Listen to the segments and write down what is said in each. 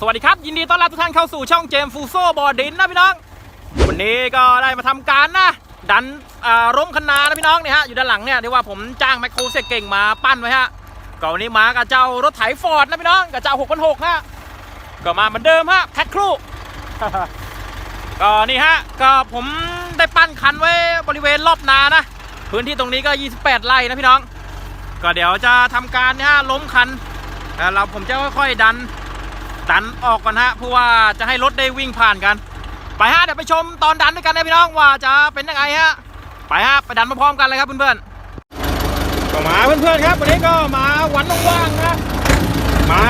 สวัสดีครับ ยินดีต้อนรับทุกท่านเข้าสู่ช่องเจมฟูโซบอดินนะพี่น้อง วันนี้ก็ได้มาทำการนะ ดันร่มคนานะพี่น้องเนี่ยฮะอยู่ด้านหลังเนี่ยเรียกว่าผมจ้างแมคโครเสกเก่งมาปั้นไว้ฮะก็วันนี้มากับเจ้ารถไถฟอร์ดนะพี่น้องกับเจ้า6,600ฮะก็มาเหมือนเดิมฮะแพ็คครูก็นี่ฮะก็ผมได้ปั้นคันไว้บริเวณรอบนานะ พื้นที่ตรงนี้ก็ 28 ไร่นะพี่น้อง ก็เดี๋ยวจะทำการเนี่ยฮะล้มคันแล้วเราผมจะค่อยๆดัน ดันออกก่อนฮะเพราะว่าจะให้รถได้วิ่งผ่านกัน ไปฮะเดี๋ยวไปชมตอนดันด้วยกันนะพี่น้องว่าจะเป็นยังไงฮะไปฮะไปดันมาพร้อมกันเลยครับเพื่อนๆก็มาเพื่อนๆครับวันนี้ก็มาวันว่างๆนะมา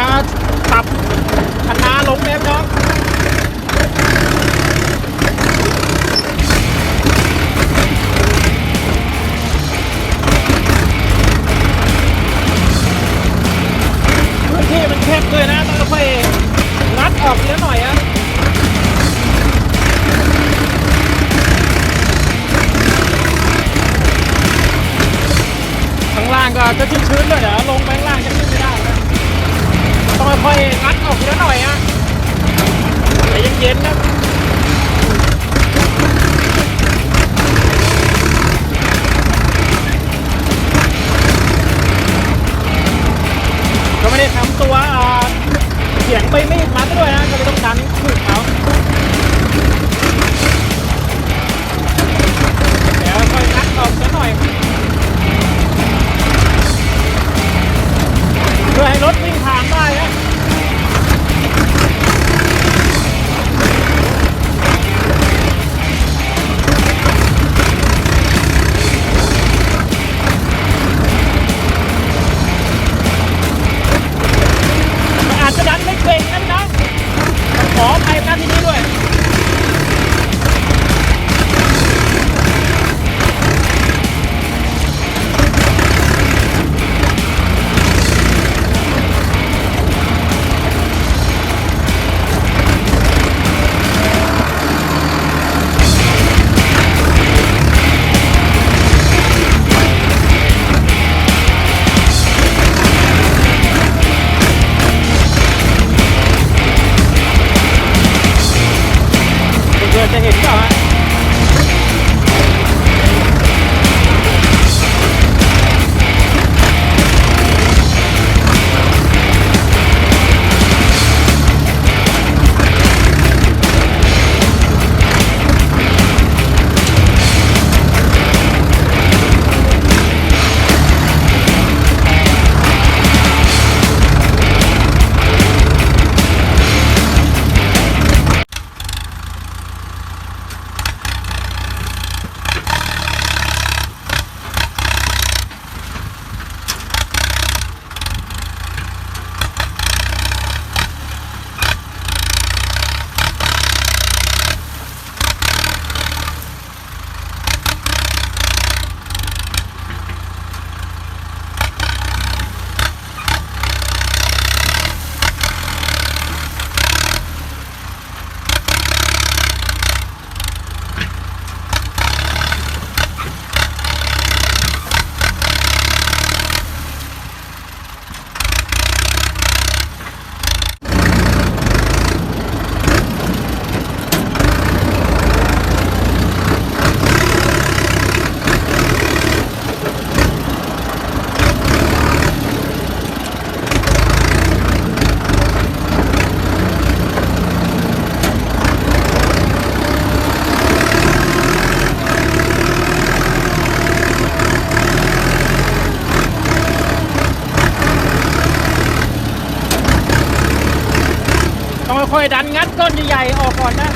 ค่อยๆดันงัดก้อนใหญ่ๆออกก่อนนะ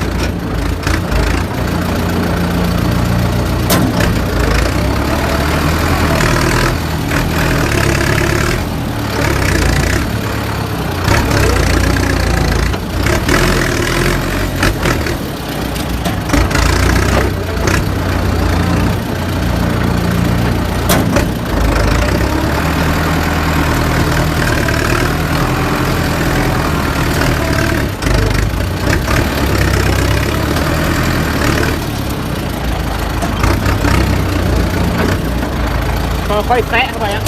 ค่อยแตะเข้าไปอะ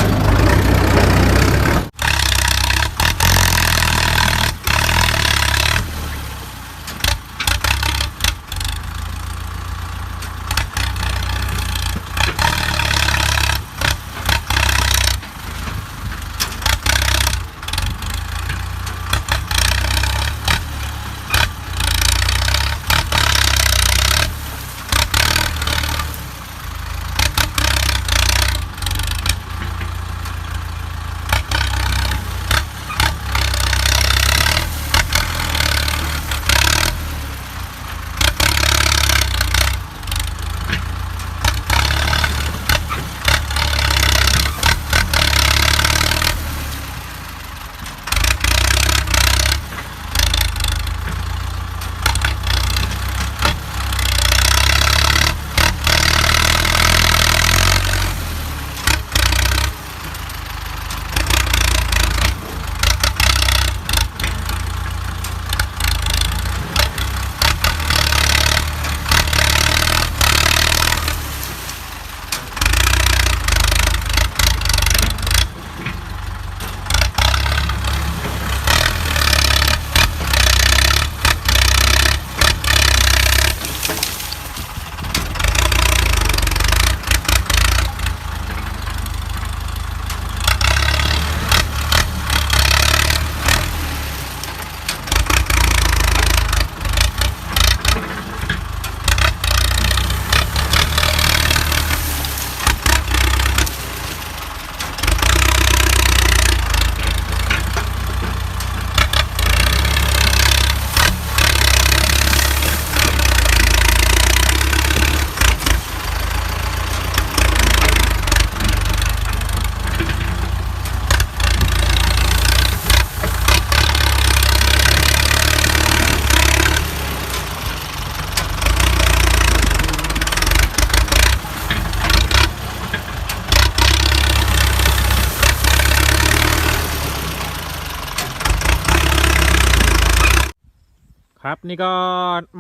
ครับนี่ก็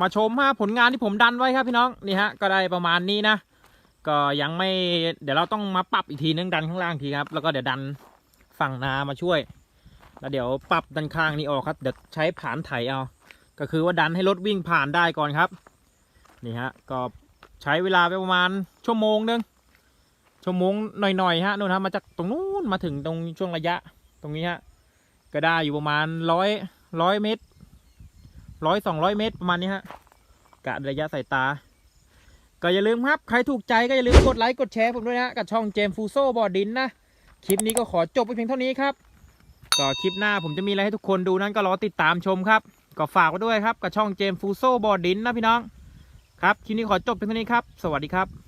มาชมฮะผลงานที่ผมดันไว้ครับพี่น้องนี่ฮะก็ได้ประมาณนี้นะ ก็ยังไม่เดี๋ยวเราต้องมาปรับอีกทีนึงดันข้างล่างทีครับ แล้วก็เดี๋ยวดันฝั่งนามาช่วย แล้วเดี๋ยวปรับดันข้างนี้ออกครับเดี๋ยวใช้ผานไถเอา ก็คือว่าดันให้รถวิ่งผ่านได้ก่อนครับนี่ฮะก็ใช้เวลาไปประมาณชั่วโมงนึงชั่วโมงหน่อยๆฮะนู่นฮะมาจากตรงนู้นมาถึงตรงช่วงระยะตรงนี้ฮะก็ได้อยู่ประมาณร้อยร้อยเมตร ร้อยสองร้อยเมตรประมาณนี้ฮะกะระยะสายตา ก็อย่าลืมครับ ใครถูกใจก็อย่าลืมกดไลค์กดแชร์ผมด้วยนะกับช่องเจมฟูโซบอดินนะ คลิปนี้ก็ขอจบไปเพียงเท่านี้ครับ ก็คลิปหน้าผมจะมีอะไรให้ทุกคนดูนั้นก็รอติดตามชมครับ ก็ฝากไว้ด้วยครับกับช่องเจมฟูโซบอดินนะพี่น้อง ครับคลิปนี้ขอจบเพียงเท่านี้ครับ สวัสดีครับ